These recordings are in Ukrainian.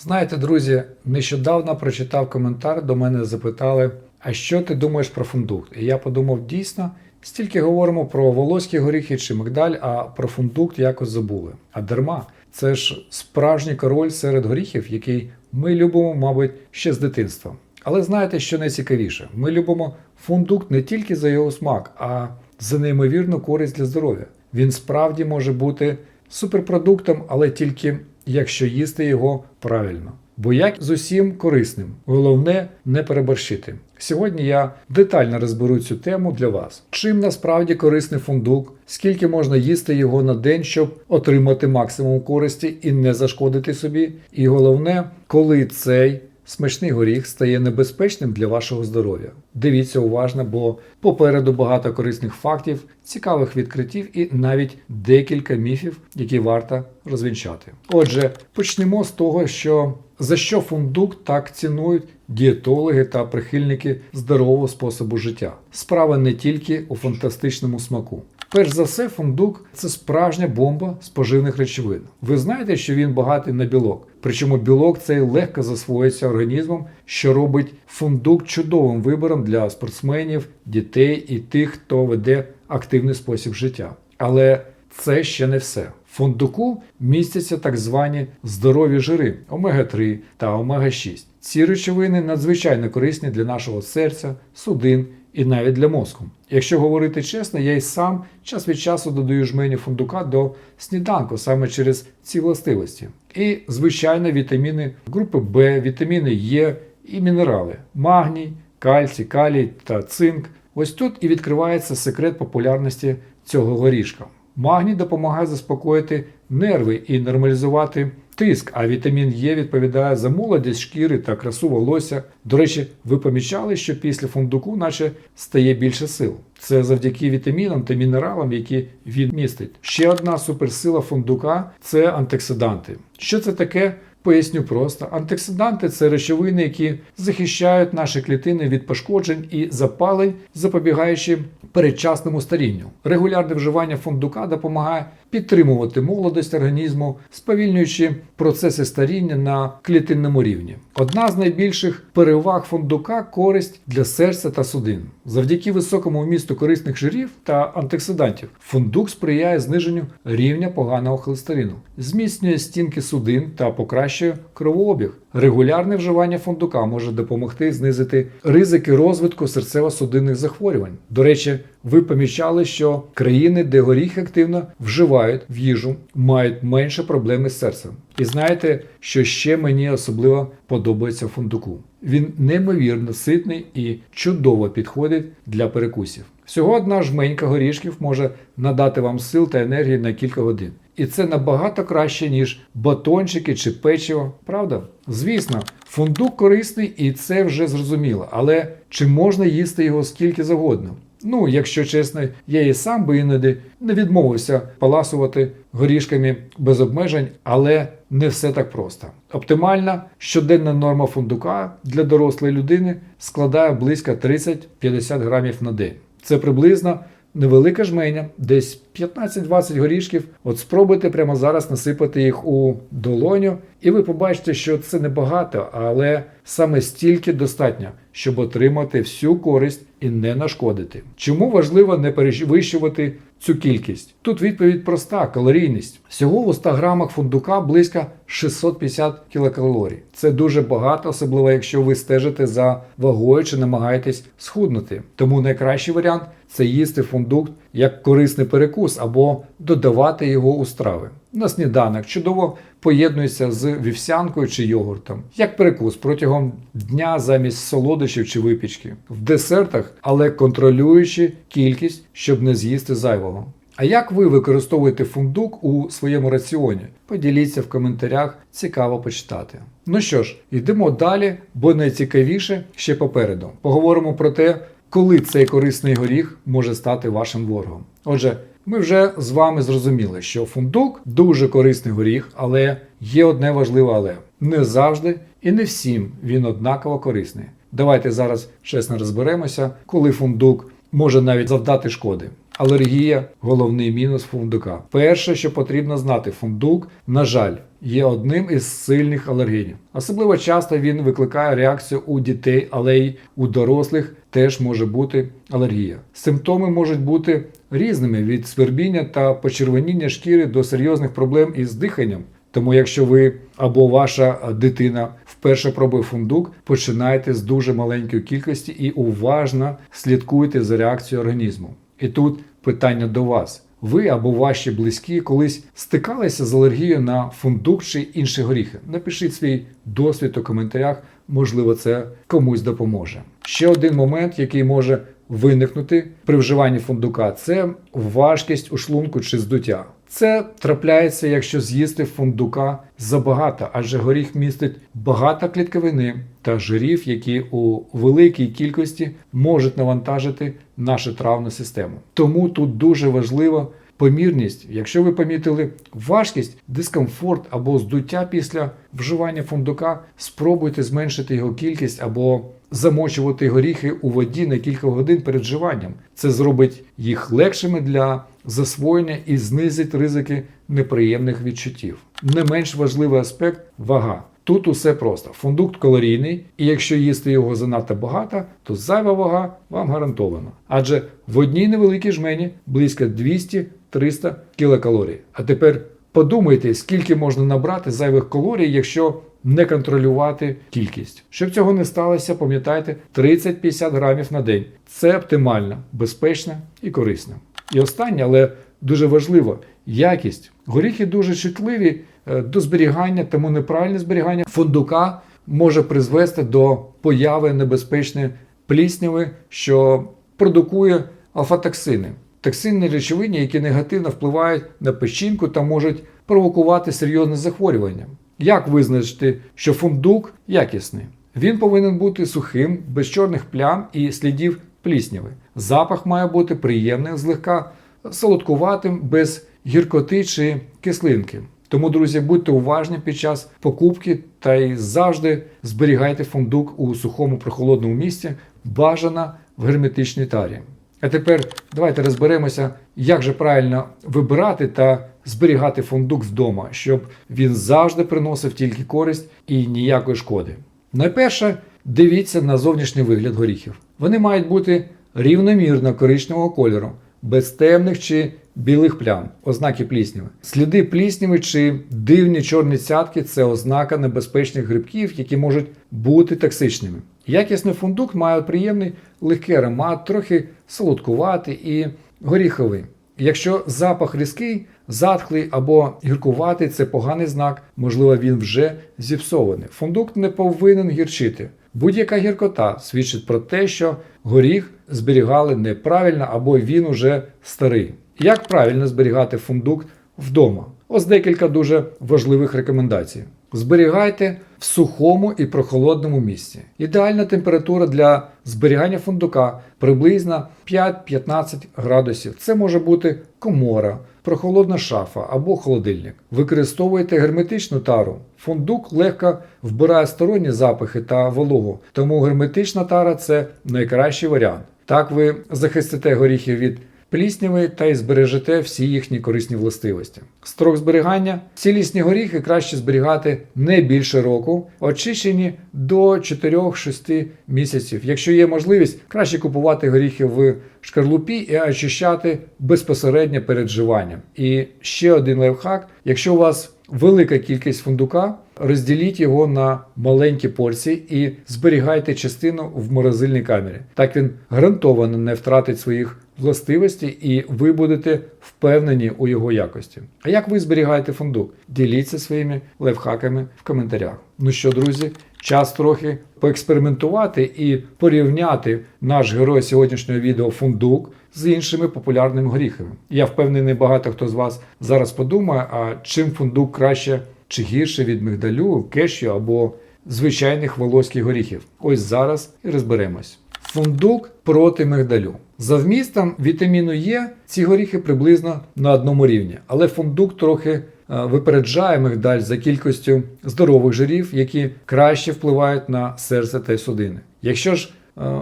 Знаєте, друзі, нещодавно прочитав коментар, до мене запитали, а що ти думаєш про фундук? І я подумав, дійсно, стільки говоримо про волоські горіхи чи мигдаль, а про фундук якось забули. А дарма, це ж справжній король серед горіхів, який ми любимо, мабуть, ще з дитинства. Але знаєте, що найцікавіше? Ми любимо фундук не тільки за його смак, а за неймовірну користь для здоров'я. Він справді може бути суперпродуктом, але тільки якщо їсти його правильно. Бо як з усім корисним, головне не переборщити. Сьогодні я детально розберу цю тему для вас. Чим насправді корисний фундук, скільки можна їсти його на день, щоб отримати максимум користі і не зашкодити собі. І головне, коли цей смачний горіх стає небезпечним для вашого здоров'я. Дивіться уважно, бо попереду багато корисних фактів, цікавих відкриттів і навіть декілька міфів, які варто розвінчати. Отже, почнемо з того, що за що фундук так цінують дієтологи та прихильники здорового способу життя. Справа не тільки у фантастичному смаку. Перш за все, фундук це справжня бомба з поживних речовин. Ви знаєте, що він багатий на білок. Причому білок цей легко засвоюється організмом, що робить фундук чудовим вибором для спортсменів, дітей і тих, хто веде активний спосіб життя. Але це ще не все. В фундуку містяться так звані здорові жири омега-3 та омега-6. Ці речовини надзвичайно корисні для нашого серця, судин і навіть для мозку. Якщо говорити чесно, я й сам час від часу додаю жмені фундука до сніданку саме через ці властивості. І, звичайно, вітаміни групи В, вітаміни Е і мінерали магній, кальцій, калій та цинк. Ось тут і відкривається секрет популярності цього горішка. Магній допомагає заспокоїти нерви і нормалізувати тиск, а вітамін Е відповідає за молодість шкіри та красу волосся. До речі, ви помічали, що після фундуку наче стає більше сил. Це завдяки вітамінам та мінералам, які він містить. Ще одна суперсила фундука це антиоксиданти. Що це таке? Поясню просто: антиоксиданти це речовини, які захищають наші клітини від пошкоджень і запалень, запобігаючи передчасному старінню. Регулярне вживання фундука допомагає підтримувати молодість організму, сповільнюючи процеси старіння на клітинному рівні. Одна з найбільших переваг фундука користь для серця та судин. Завдяки високому вмісту корисних жирів та антиоксидантів фундук сприяє зниженню рівня поганого холестерину, зміцнює стінки судин та покращує кровообіг. Регулярне вживання фундука може допомогти знизити ризики розвитку серцево-судинних захворювань. До речі, ви помічали, що країни, де горіх активно вживають в їжу, мають менше проблеми з серцем. І знаєте, що ще мені особливо подобається фундуку. Він неймовірно ситний і чудово підходить для перекусів. Всього одна жменька горішків може надати вам сил та енергії на кілька годин. І це набагато краще, ніж батончики чи печиво, правда? Звісно, фундук корисний і це вже зрозуміло, але чи можна їсти його скільки завгодно? Ну, якщо чесно, я і сам би іноді не відмовився паласувати горішками без обмежень, але не все так просто. Оптимальна щоденна норма фундука для дорослої людини складає близько 30-50 грамів на день. Це приблизно невелика жменя, десь 15-20 горішків. От спробуйте прямо зараз насипати їх у долоню, і ви побачите, що це небагато, але саме стільки достатньо, щоб отримати всю користь і не нашкодити. Чому важливо не перевищувати цю кількість? Тут відповідь проста: калорійність. Всього у 100 грамах фундука близько 650 кілокалорій. Це дуже багато, особливо якщо ви стежите за вагою чи намагаєтесь схуднути. Тому найкращий варіант це їсти фундук як корисний перекус або додавати його у страви. На сніданок чудово поєднується з вівсянкою чи йогуртом, як перекус протягом дня замість солодощів чи випічки, в десертах, але контролюючи кількість, щоб не з'їсти зайвого. А як ви використовуєте фундук у своєму раціоні? Поділіться в коментарях, цікаво почитати. Ну що ж, йдемо далі, бо найцікавіше ще попереду. Поговоримо про те, коли цей корисний горіх може стати вашим ворогом. Отже, ми вже з вами зрозуміли, що фундук дуже корисний горіх, але є одне важливе але не завжди і не всім він однаково корисний. Давайте зараз чесно розберемося, коли фундук може навіть завдати шкоди. Алергія головний мінус фундука. Перше, що потрібно знати, фундук, на жаль, є одним із сильних алергенів. Особливо часто він викликає реакцію у дітей, але й у дорослих теж може бути алергія. Симптоми можуть бути різними від свербіння та почервоніння шкіри до серйозних проблем із диханням. Тому, якщо ви або ваша дитина вперше пробує фундук, починайте з дуже маленької кількості і уважно слідкуйте за реакцією організму. І тут питання до вас. Ви або ваші близькі колись стикалися з алергією на фундук чи інші горіхи? Напишіть свій досвід у коментарях, можливо, це комусь допоможе. Ще один момент, який може виникнути при вживанні фундука, це важкість у шлунку чи здуття. Це трапляється, якщо з'їсти фундука забагато, адже горіх містить багато клітковини та жирів, які у великій кількості можуть навантажити нашу травну систему. Тому тут дуже важливо помірність. Якщо ви помітили важкість, дискомфорт або здуття після вживання фундука, спробуйте зменшити його кількість або замочувати горіхи у воді на кілька годин перед вживанням. Це зробить їх легшими для засвоєння і знизить ризики неприємних відчуттів. Не менш важливий аспект вага. Тут усе просто. Фундук калорійний, і якщо їсти його занадто багато, то зайва вага вам гарантована. Адже в одній невеликій жмені близько 200-300 кілокалорій. А тепер подумайте, скільки можна набрати зайвих калорій, якщо не контролювати кількість. Щоб цього не сталося, пам'ятайте 30-50 грамів на день. Це оптимально, безпечно і корисно. І останнє, але дуже важливо, якість. Горіхи дуже чутливі до зберігання, тому неправильне зберігання фундука може призвести до появи небезпечної плісняви, що продукує алфа-токсини. Токсинні речовини, які негативно впливають на печінку та можуть провокувати серйозне захворювання. Як визначити, що фундук якісний? Він повинен бути сухим, без чорних плям і слідів плісняви. Запах має бути приємним, злегка солодкуватим, без гіркоти чи кислинки. Тому, друзі, будьте уважні під час покупки та й завжди зберігайте фундук у сухому прохолодному місці, бажано в герметичній тарі. А тепер давайте розберемося, як же правильно вибирати та зберігати фундук вдома, щоб він завжди приносив тільки користь і ніякої шкоди. Найперше, дивіться на зовнішній вигляд горіхів. Вони мають бути рівномірно коричневого кольору, без темних чи білих плям, ознаки плісняви. Сліди плісняви чи дивні чорні цятки це ознака небезпечних грибків, які можуть бути токсичними. Якісний фундук має приємний легкий аромат, трохи солодкуватий і горіховий. Якщо запах різкий, затхлий або гіркуватий, це поганий знак, можливо, він вже зіпсований. Фундук не повинен гірчити. Будь-яка гіркота свідчить про те, що горіх зберігали неправильно або він уже старий. Як правильно зберігати фундук вдома? Ось декілька дуже важливих рекомендацій. Зберігайте в сухому і прохолодному місці. Ідеальна температура для зберігання фундука приблизно 5-15 градусів. Це може бути комора, прохолодна шафа або холодильник. Використовуйте герметичну тару. Фундук легко вбирає сторонні запахи та вологу, тому герметична тара це найкращий варіант. Так ви захистите горіхи від плісняви та й збережете всі їхні корисні властивості. Строк зберігання. Цілісні горіхи краще зберігати не більше року, очищені до 4-6 місяців. Якщо є можливість, краще купувати горіхи в шкарлупі і очищати безпосередньо перед вживанням. І ще один лайфхак: якщо у вас велика кількість фундука, розділіть його на маленькі порції і зберігайте частину в морозильній камері. Так він гарантовано не втратить своїх властивостей і ви будете впевнені у його якості. А як ви зберігаєте фундук? Діліться своїми лайфхаками в коментарях. Ну що, друзі, час трохи поекспериментувати і порівняти наш герой сьогоднішнього відео фундук з іншими популярними горіхами. Я впевнений, багато хто з вас зараз подумає, а чим фундук краще чи гірше від мигдалю, кешю або звичайних волоських горіхів. Ось зараз і розберемось. Фундук проти мигдалю. За вмістом вітаміну Е ці горіхи приблизно на одному рівні, але фундук трохи е, випереджає мигдаль за кількістю здорових жирів, які краще впливають на серце та й судини. Якщо ж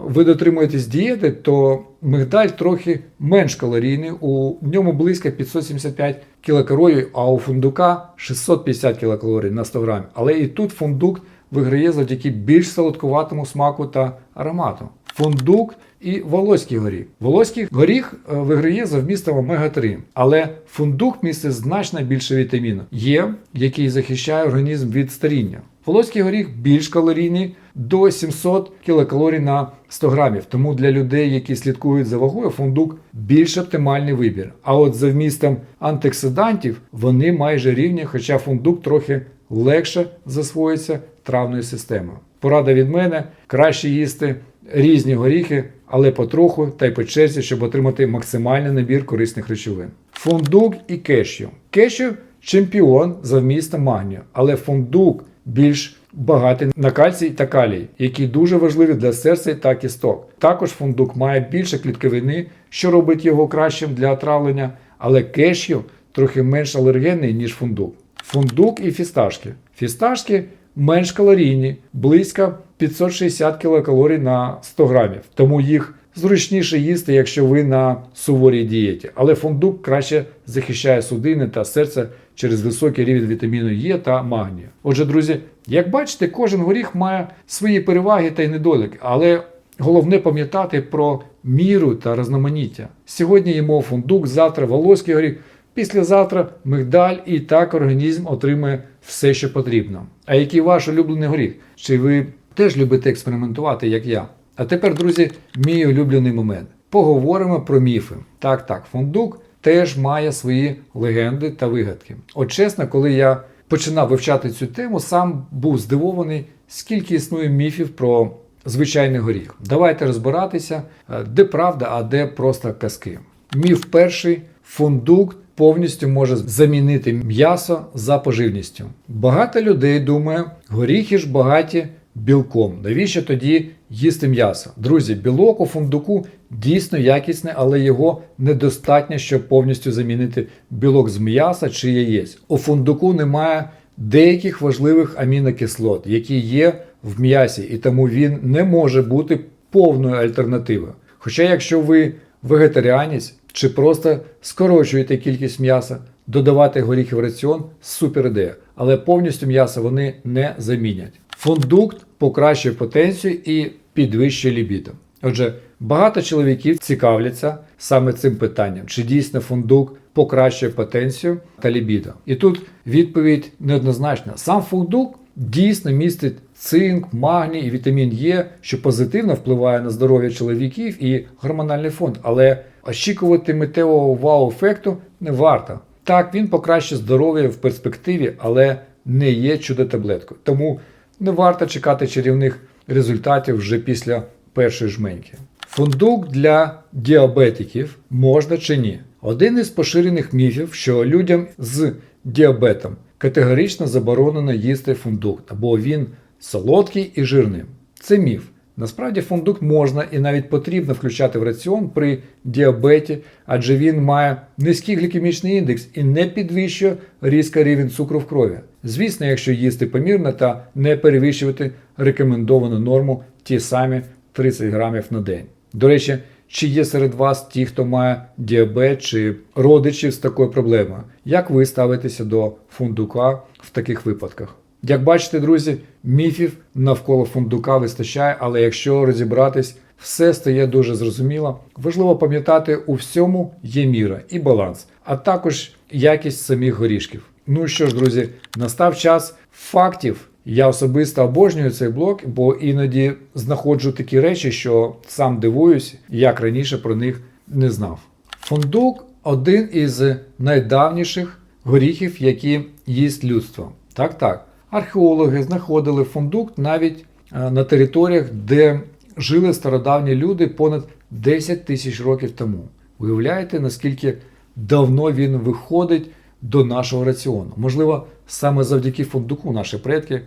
ви дотримуєтесь дієти, то мигдаль трохи менш калорійний. У ньому близько 575 кілокалорій, а у фундука 650 кілокалорій на 100 грамів. Але і тут фундук виграє завдяки більш солодкуватому смаку та аромату. Фундук і волоський горіх. Волоський горіх е, виграє за вмістом омега-3, але фундук містить значно більше вітаміну Є, який захищає організм від старіння. Волоський горіх більш калорійний до 700 кілокалорій на 100 грамів. Тому для людей, які слідкують за вагою, фундук більш оптимальний вибір. А от за вмістом антиоксидантів вони майже рівні, хоча фундук трохи легше засвоїться травною системою. Порада від мене краще їсти різні горіхи, але потроху та й по черзі, щоб отримати максимальний набір корисних речовин. Фундук і кешю. Кешю чемпіон за вмістом магнію, але фундук більш багатий на кальцій та калій, які дуже важливі для серця та кісток. Також фундук має більше клітковини, що робить його кращим для отравлення, але кешю трохи менш алергенний, ніж фундук. Фундук і фісташки. Фісташки менш калорійні, близько 560 кілокалорій на 100 грамів, тому їх зручніше їсти, якщо ви на суворій дієті. Але фундук краще захищає судини та серце через високий рівень вітаміну Е та магнію. Отже, друзі, як бачите, кожен горіх має свої переваги та й недоліки, але головне пам'ятати про міру та різноманіття. Сьогодні їмо фундук, завтра волоський горіх. Післязавтра мигдаль і так організм отримує все, що потрібно. А який ваш улюблений горіх? Чи ви теж любите експериментувати, як я? А тепер, друзі, мій улюблений момент. Поговоримо про міфи. Так, так, фундук теж має свої легенди та вигадки. От чесно, коли я починав вивчати цю тему, сам був здивований, скільки існує міфів про звичайний горіх. Давайте розбиратися, е, де правда, а де просто казки. Міф перший фундук повністю може замінити м'ясо за поживністю. Багато людей думає, горіхи ж багаті білком. Навіщо тоді їсти м'ясо? Друзі, білок у фундуку дійсно якісний, але його недостатньо, щоб повністю замінити білок з м'яса чи яєць. У фундуку немає деяких важливих амінокислот, які є в м'ясі, і тому він не може бути повною альтернативою. Хоча, якщо ви вегетаріанець чи просто скорочуєте кількість м'яса, додавати горіхи в раціон супер ідея, але повністю м'ясо вони не замінять. Фундукт покращує потенцію і підвищує лібідо. Отже, багато чоловіків цікавляться саме цим питанням, чи дійсно фундук покращує потенцію та лібідо. І тут відповідь неоднозначна. Сам фундук дійсно містить цинк, магній і вітамін Е, що позитивно впливає на здоров'я чоловіків і гормональний фонд, але очікувати миттєвого вау-ефекту не варто. Так, він покращить здоров'я в перспективі, але не є чудо-таблеткою. Тому не варто чекати чарівних результатів вже після першої жменьки. Фундук для діабетиків можна чи ні? Один із поширених міфів, що людям з діабетом категорично заборонено їсти фундук, бо він солодкий і жирний. Це міф. Насправді фундук можна і навіть потрібно включати в раціон при діабеті, адже він має низький глікемічний індекс і не підвищує різко рівень цукру в крові. Звісно, якщо їсти помірно та не перевищувати рекомендовану норму ті самі 30 грамів на день. До речі, чи є серед вас ті, хто має діабет чи родичів з такою проблемою? Як ви ставитеся до фундука в таких випадках? Як бачите, друзі, міфів навколо фундука вистачає, але якщо розібратись, все стає дуже зрозуміло. Важливо пам'ятати, у всьому є міра і баланс, а також якість самих горішків. Ну що ж, друзі, настав час фактів. Я особисто обожнюю цей блог, бо іноді знаходжу такі речі, що сам дивуюсь, як раніше про них не знав. Фундук один із найдавніших горіхів, які їсть людство. Так, так. Археологи знаходили фундук навіть е, на територіях, де жили стародавні люди понад 10 тисяч років тому. Уявляєте, наскільки давно він виходить до нашого раціону? Можливо, саме завдяки фундуку наші предки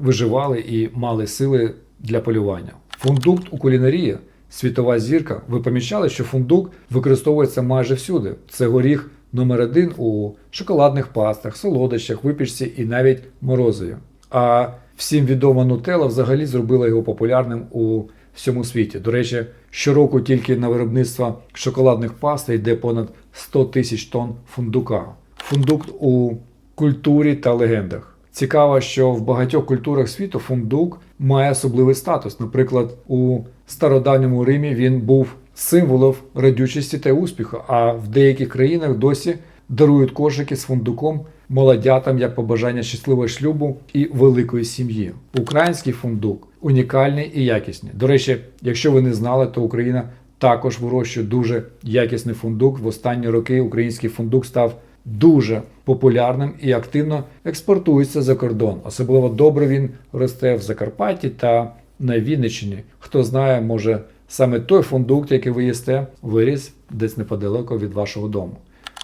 виживали і мали сили для полювання. Фундук у кулінарії світова зірка. Ви помічали, що фундук використовується майже всюди. Це горіх номер один у шоколадних пастах, солодощах, випічці і навіть морозиві. А всім відома нутелла взагалі зробила його популярним у всьому світі. До речі, щороку тільки на виробництво шоколадних паст йде понад 100 тисяч тонн фундука. Фундук у культурі та легендах. Цікаво, що в багатьох культурах світу фундук має особливий статус. Наприклад, у стародавньому Римі він був символом радючості та успіху, а в деяких країнах досі дарують кошики з фундуком молодятам як побажання щасливого шлюбу і великої сім'ї. Український фундук унікальний і якісний. До речі, якщо ви не знали, то Україна також вирощує дуже якісний фундук. В останні роки український фундук став дуже популярним і активно експортується за кордон. Особливо добре він росте в Закарпатті та на Вінниччині. Хто знає, може саме той фундук, який ви їсте, виріс десь неподалеку від вашого дому.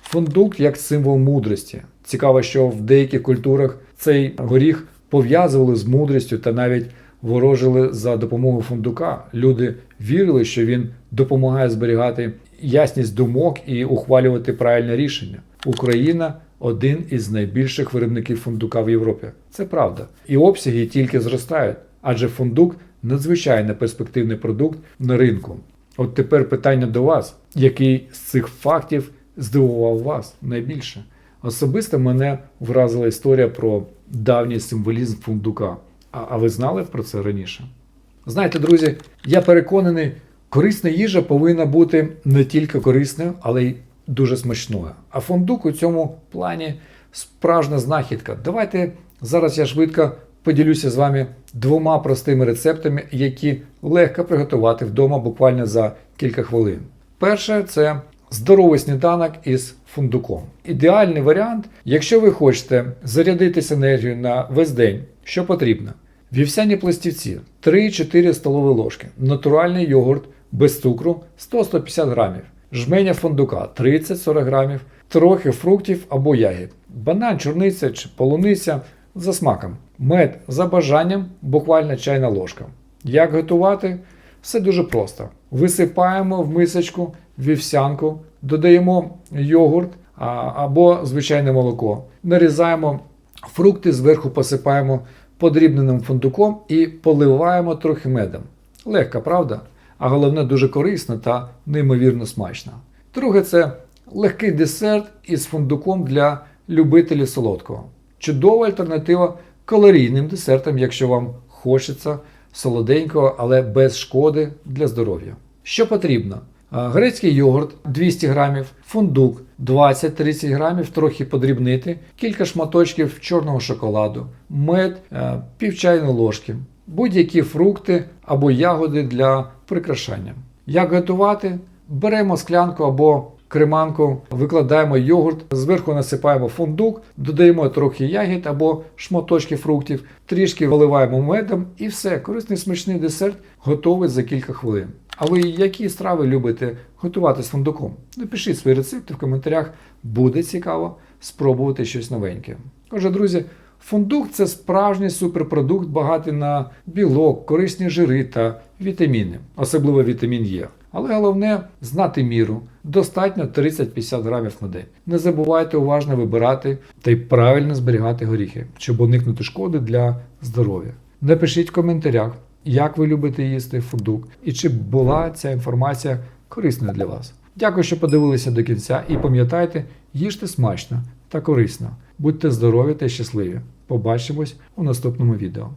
Фундук як символ мудрості. Цікаво, що в деяких культурах цей горіх пов'язували з мудрістю та навіть ворожили за допомогою фундука. Люди вірили, що він допомагає зберігати ясність думок і ухвалювати правильне рішення. Україна один із найбільших виробників фундука в Європі. Це правда. І обсяги тільки зростають, адже фундук надзвичайно перспективний продукт на ринку. От тепер питання до вас: який з цих фактів здивував вас найбільше? Особисто мене вразила історія про давній символізм фундука. А, а ви знали про це раніше? Знаєте, друзі, я переконаний, корисна їжа повинна бути не тільки корисною, але й дуже смачною. А фундук у цьому плані справжня знахідка. Давайте зараз я швидко поділюся з вами двома простими рецептами, які легко приготувати вдома буквально за кілька хвилин. Перше це здоровий сніданок із фундуком. Ідеальний варіант, якщо ви хочете зарядитися енергією на весь день, що потрібно. Вівсяні пластівці 3-4 столові ложки, натуральний йогурт без цукру 100-150 грамів, жменя фундука 30-40 грамів, трохи фруктів або ягід, банан, чорниця чи полуниця за смаком, мед за бажанням, буквально чайна ложка. Як готувати? Все дуже просто. Висипаємо в мисочку вівсянку, додаємо йогурт або звичайне молоко, нарізаємо фрукти, зверху посипаємо подрібненим фундуком і поливаємо трохи медом. Легка, правда? А головне дуже корисно та неймовірно смачно. Друге, це легкий десерт із фундуком для любителів солодкого. Чудова альтернатива калорійним десертам, якщо вам хочеться солоденького, але без шкоди для здоров'я. Що потрібно? Грецький йогурт 200 грамів, фундук 20-30 грамів, трохи подрібнити, кілька шматочків чорного шоколаду, мед, пів чайної ложки, будь-які фрукти або ягоди для прикрашання. Як готувати? Беремо склянку або креманку, викладаємо йогурт, зверху насипаємо фундук, додаємо трохи ягід або шматочки фруктів, трішки виливаємо медом і все, корисний смачний десерт готовий за кілька хвилин. А ви які страви любите готувати з фундуком? Напишіть свої рецепти в коментарях, буде цікаво спробувати щось новеньке. Отже, друзі, фундук це справжній суперпродукт, багатий на білок, корисні жири та вітаміни, особливо вітамін Е. Але головне знати міру. Достатньо 30-50 грамів на день. Не забувайте уважно вибирати та й правильно зберігати горіхи, щоб уникнути шкоди для здоров'я. Напишіть в коментарях, як ви любите їсти фундук і чи була ця інформація корисною для вас. Дякую, що подивилися до кінця і пам'ятайте, їжте смачно та корисно. Будьте здорові та щасливі. Побачимось у наступному відео.